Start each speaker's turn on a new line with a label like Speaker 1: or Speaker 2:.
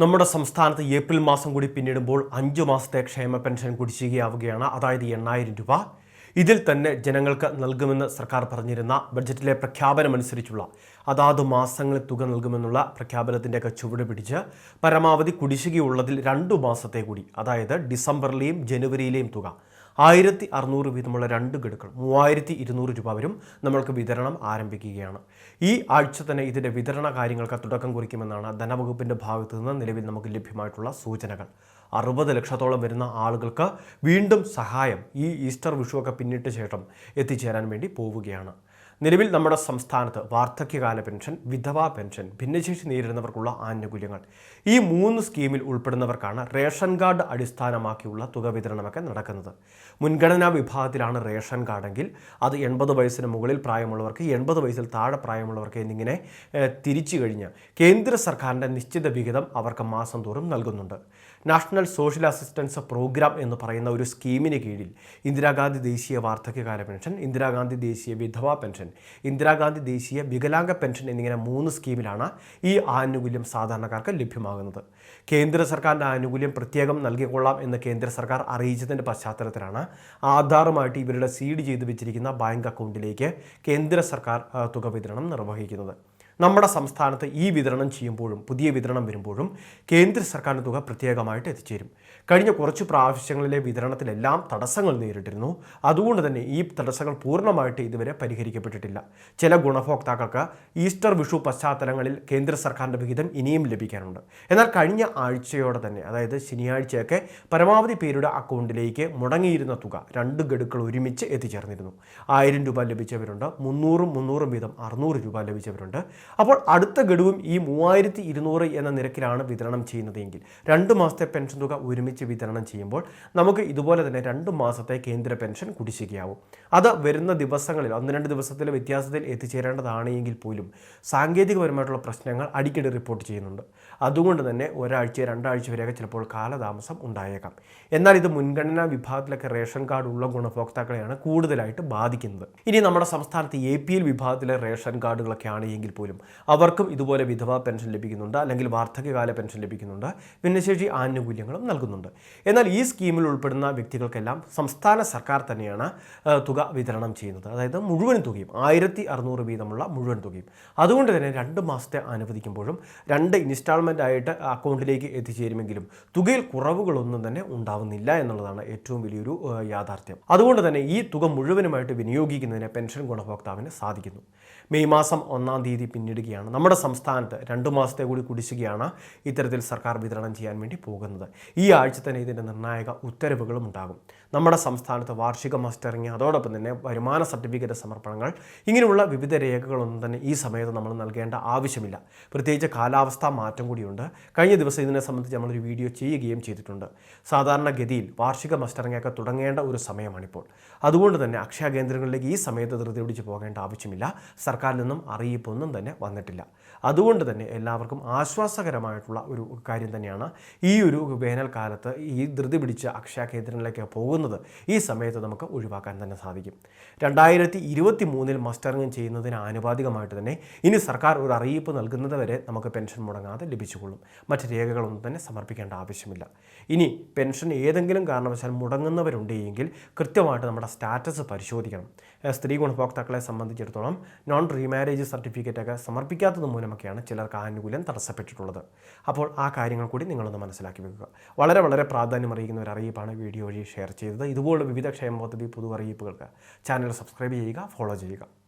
Speaker 1: നമ്മുടെ സംസ്ഥാനത്ത് ഏപ്രിൽ മാസം കൂടി പിന്നിടുമ്പോൾ അഞ്ചു മാസത്തെ ക്ഷേമ പെൻഷൻ കുടിശ്ശികയാവുകയാണ്. അതായത് എണ്ണായിരം രൂപ. ഇതിൽ തന്നെ ജനങ്ങൾക്ക് നൽകുമെന്ന് സർക്കാർ പറഞ്ഞിരുന്ന ബഡ്ജറ്റിലെ പ്രഖ്യാപനമനുസരിച്ചുള്ള അതാത് മാസങ്ങളിൽ തുക നൽകുമെന്നുള്ള പ്രഖ്യാപനത്തിന്റെയൊക്കെ ചുവട് പിടിച്ച് പരമാവധി കുടിശ്ശികയുള്ളതിൽ രണ്ടു മാസത്തെ കൂടി അതായത് ഡിസംബറിലെയും ജനുവരിയിലെയും തുക ആയിരത്തി അറുന്നൂറ് വീതമുള്ള രണ്ട് ഗഡുക്കൾ മൂവായിരത്തി ഇരുന്നൂറ് രൂപ വരും നമ്മൾക്ക് വിതരണം ആരംഭിക്കുകയാണ്. ഈ ആഴ്ച തന്നെ ഇതിന്റെ വിതരണ കാര്യങ്ങൾക്ക് തുടക്കം കുറിക്കുമെന്നാണ് ധനവകുപ്പിന്റെ ഭാഗത്തു നിന്ന് നിലവിൽ നമുക്ക് ലഭ്യമായിട്ടുള്ള സൂചനകൾ. അറുപത് ലക്ഷത്തോളം വരുന്ന ആളുകൾക്ക് വീണ്ടും സഹായം ഈ ഈസ്റ്റർ വിഷുവൊക്കെ പിന്നിട്ട ശേഷം എത്തിച്ചേരാൻ വേണ്ടി പോവുകയാണ്. നിലവിൽ നമ്മുടെ സംസ്ഥാനത്ത് വാർദ്ധക്യകാല പെൻഷൻ വിധവാ പെൻഷൻ ഭിന്നശേഷി നേരിടുന്നവർക്കുള്ള ആനുകൂല്യങ്ങൾ ഈ മൂന്ന് സ്കീമിൽ ഉൾപ്പെടുന്നവർക്കാണ് റേഷൻ കാർഡ് അടിസ്ഥാനമാക്കിയുള്ള തുക വിതരണമൊക്കെ നടക്കുന്നത്. മുൻഗണനാ വിഭാഗത്തിലാണ് റേഷൻ കാർഡെങ്കിൽ അത് എൺപത് വയസ്സിന് മുകളിൽ പ്രായമുള്ളവർക്ക് എൺപത് വയസ്സിൽ താഴെ പ്രായമുള്ളവർക്ക് എന്നിങ്ങനെ തിരിച്ചു കഴിഞ്ഞ് കേന്ദ്ര സർക്കാരിന്റെ നിശ്ചിത വിഹിതം അവർക്ക് മാസം തോറും നൽകുന്നുണ്ട്. നാഷണൽ സോഷ്യൽ അസിസ്റ്റൻസ് പ്രോഗ്രാം എന്ന് പറയുന്ന ഒരു സ്കീമിന് കീഴിൽ ഇന്ദിരാഗാന്ധി ദേശീയ വാർദ്ധക്യകാല പെൻഷൻ ഇന്ദിരാഗാന്ധി ദേശീയ വിധവാ പെൻഷൻ ഇന്ദിരാഗാന്ധി ദേശീയ വികലാംഗ പെൻഷൻ എന്നിങ്ങനെ മൂന്ന് സ്കീമിലാണ് ഈ ആനുകൂല്യം സാധാരണക്കാർക്ക് ലഭ്യമാകുന്നത്. കേന്ദ്ര സർക്കാരിന്റെ ആനുകൂല്യം പ്രത്യേകം നൽകിക്കൊള്ളാം എന്ന് കേന്ദ്ര സർക്കാർ അറിയിച്ചതിന്റെ പശ്ചാത്തലത്തിലാണ് ആധാറുമായിട്ട് ഇവരുടെ സീഡ് ചെയ്ത് വെച്ചിരിക്കുന്ന ബാങ്ക് അക്കൗണ്ടിലേക്ക് കേന്ദ്ര സർക്കാർ തുക വിതരണം നിർവഹിക്കുന്നത്. നമ്മുടെ സംസ്ഥാനത്ത് ഈ വിതരണം ചെയ്യുമ്പോഴും പുതിയ വിതരണം വരുമ്പോഴും കേന്ദ്ര സർക്കാരിന്റെ തുക പ്രത്യേകമായിട്ട് എത്തിച്ചേരും. കഴിഞ്ഞ കുറച്ച് പ്രാവശ്യങ്ങളിലെ വിതരണത്തിലെല്ലാം തടസ്സങ്ങൾ നേരിട്ടിരുന്നു. അതുകൊണ്ട് തന്നെ ഈ തടസ്സങ്ങൾ പൂർണമായിട്ട് ഇതുവരെ പരിഹരിക്കപ്പെട്ടിട്ടില്ല. ചില ഗുണഭോക്താക്കൾക്ക് ഈസ്റ്റർ വിഷു പശ്ചാത്തലങ്ങളിൽ കേന്ദ്ര സർക്കാരിന്റെ വിഹിതം ഇനിയും ലഭിക്കാനുണ്ട്. എന്നാൽ കഴിഞ്ഞ ആഴ്ചയോടെ തന്നെ അതായത് ശനിയാഴ്ചയൊക്കെ പരമാവധി പേരുടെ അക്കൗണ്ടിലേക്ക് മുടങ്ങിയിരുന്ന തുക രണ്ട് ഗഡുക്കൾ ഒരുമിച്ച് എത്തിച്ചേർന്നിരുന്നു. ആയിരം രൂപ ലഭിച്ചവരുണ്ട് മുന്നൂറും മുന്നൂറും വീതം അറുന്നൂറ് രൂപ ലഭിച്ചവരുണ്ട്. അപ്പോൾ അടുത്ത ഗഡുവും ഈ മൂവായിരത്തി എന്ന നിരക്കിലാണ് വിതരണം ചെയ്യുന്നതെങ്കിൽ രണ്ട് മാസത്തെ പെൻഷൻ തുക ഒരുമിച്ച് വിതരണം ചെയ്യുമ്പോൾ നമുക്ക് ഇതുപോലെ തന്നെ രണ്ട് മാസത്തെ കേന്ദ്ര പെൻഷൻ കുടിശ്ശികയാവും. അത് വരുന്ന ദിവസങ്ങളിൽ ഒന്ന് രണ്ട് ദിവസത്തിലെ വ്യത്യാസത്തിൽ എത്തിച്ചേരേണ്ടതാണ് എങ്കിൽ പോലും സാങ്കേതികപരമായിട്ടുള്ള പ്രശ്നങ്ങൾ അടിക്കടി റിപ്പോർട്ട് ചെയ്യുന്നുണ്ട്. അതുകൊണ്ട് തന്നെ ഒരാഴ്ച രണ്ടാഴ്ച വരെയൊക്കെ ചിലപ്പോൾ കാലതാമസം ഉണ്ടായേക്കാം. എന്നാൽ ഇത് മുൻഗണനാ വിഭാഗത്തിലൊക്കെ റേഷൻ കാർഡ് ഉള്ള ഗുണഭോക്താക്കളെയാണ് കൂടുതലായിട്ട് ബാധിക്കുന്നത്. ഇനി നമ്മുടെ സംസ്ഥാനത്ത് എ പി എൽ വിഭാഗത്തിലെ റേഷൻ കാർഡുകളൊക്കെ ആണെങ്കിൽ പോലും അവർക്കും ഇതുപോലെ വിധവാ പെൻഷൻ ലഭിക്കുന്നുണ്ട് അല്ലെങ്കിൽ വാർദ്ധക്യകാല പെൻഷൻ ലഭിക്കുന്നുണ്ട്. ഭിന്നശേഷി ആനുകൂല്യങ്ങളും നൽകുന്നുണ്ട്. എന്നാൽ ഈ സ്കീമിൽ ഉൾപ്പെടുന്ന വ്യക്തികൾക്കെല്ലാം സംസ്ഥാന സർക്കാർ തന്നെയാണ് തുക വിതരണം ചെയ്യുന്നത്. അതായത് മുഴുവൻ തുകയും ആയിരത്തി അറുന്നൂറ് വീതമുള്ള മുഴുവൻ തുകയും. അതുകൊണ്ട് തന്നെ രണ്ട് മാസത്തെ അനുവദിക്കുമ്പോഴും രണ്ട് ഇൻസ്റ്റാൾമെന്റ് ആയിട്ട് അക്കൗണ്ടിലേക്ക് എത്തിച്ചേരുമെങ്കിലും തുകയിൽ കുറവുകളൊന്നും തന്നെ ഉണ്ടാവുന്നില്ല എന്നുള്ളതാണ് ഏറ്റവും വലിയൊരു യാഥാർത്ഥ്യം. അതുകൊണ്ട് തന്നെ ഈ തുക മുഴുവനുമായിട്ട് വിനിയോഗിക്കുന്നതിന് പെൻഷൻ ഗുണഭോക്താവിന് സാധിക്കുന്നു. മെയ് മാസം ഒന്നാം തീയതി പിന്നിടുകയാണ്. നമ്മുടെ സംസ്ഥാനത്ത് രണ്ട് മാസത്തെ കൂടി കുടിശ്ശികയാണ് ഇത്തരത്തിൽ സർക്കാർ വിതരണം ചെയ്യാൻ വേണ്ടി പോകുന്നത്. ഈ ആഴ്ച തന്നെ ഇതിന്റെ നിർണായക ഉത്തരവുകളും ഉണ്ടാകും. നമ്മുടെ സംസ്ഥാനത്ത് വാർഷിക മസ്റ്ററിങ് അതോടൊപ്പം തന്നെ വരുമാന സർട്ടിഫിക്കറ്റ് സമർപ്പണങ്ങൾ ഇങ്ങനെയുള്ള വിവിധ രേഖകളൊന്നും തന്നെ ഈ സമയത്ത് നമ്മൾ നൽകേണ്ട ആവശ്യമില്ല. പ്രത്യേകിച്ച് കാലാവസ്ഥാ മാറ്റം കൂടിയുണ്ട്. കഴിഞ്ഞ ദിവസം ഇതിനെ സംബന്ധിച്ച് നമ്മളൊരു വീഡിയോ ചെയ്യുകയും ചെയ്തിട്ടുണ്ട്. സാധാരണഗതിയിൽ വാർഷിക മസ്റ്ററിങ്ങൊക്കെ തുടങ്ങേണ്ട ഒരു സമയമാണിപ്പോൾ. അതുകൊണ്ട് തന്നെ അക്ഷയ കേന്ദ്രങ്ങളിലേക്ക് ഈ സമയത്ത് ധൃതി പിടിച്ച് പോകേണ്ട ആവശ്യമില്ല. സർക്കാരിൽ നിന്നും അറിയിപ്പൊന്നും തന്നെ വന്നിട്ടില്ല. അതുകൊണ്ട് തന്നെ എല്ലാവർക്കും ആശ്വാസകരമായിട്ടുള്ള ഒരു കാര്യം തന്നെയാണ് ഈ ഒരു വേനൽക്കാലത്ത് ഈ ധൃതി പിടിച്ച അക്ഷയ കേന്ദ്രങ്ങളിലേക്ക് പോകുന്നത് ഈ സമയത്ത് നമുക്ക് ഒഴിവാക്കാൻ തന്നെ സാധിക്കും. രണ്ടായിരത്തി ഇരുപത്തി മൂന്നിൽ മസ്റ്ററിംഗ് ചെയ്യുന്നതിന് ആനുപാതികമായിട്ട് തന്നെ ഇനി സർക്കാർ ഒരു അറിയിപ്പ് നൽകുന്നത് വരെ നമുക്ക് പെൻഷൻ മുടങ്ങാതെ ലഭിച്ചുകൊള്ളും. മറ്റ് രേഖകളൊന്നും തന്നെ സമർപ്പിക്കേണ്ട ആവശ്യമില്ല. ഇനി പെൻഷൻ ഏതെങ്കിലും കാരണവശാൽ മുടങ്ങുന്നവരുണ്ടെങ്കിൽ കൃത്യമായിട്ട് നമ്മുടെ സ്റ്റാറ്റസ് പരിശോധിക്കണം. സ്ത്രീ ഗുണഭോക്താക്കളെ സംബന്ധിച്ചിടത്തോളം നോൺ റീമാരേജ് സർട്ടിഫിക്കറ്റൊക്കെ സമർപ്പിക്കാത്തത് മൂലമൊക്കെയാണ് ചിലർക്ക് ആനുകൂല്യം തടസ്സപ്പെട്ടിട്ടുള്ളത്. അപ്പോൾ ആ കാര്യങ്ങൾ കൂടി നിങ്ങളൊന്ന് മനസ്സിലാക്കി വെക്കുക. വളരെ വളരെ പ്രാധാന്യം അറിയിക്കുന്ന ഒരു അറിയിപ്പാണ് വീഡിയോ വഴി ഷെയർ ചെയ്തത്. ഇതുപോലുള്ള വിവിധ ക്ഷേമ പദ്ധതി പൊതു അറിയിപ്പുകൾക്ക് ചാനൽ സബ്സ്ക്രൈബ് ചെയ്യുക ഫോളോ ചെയ്യുക.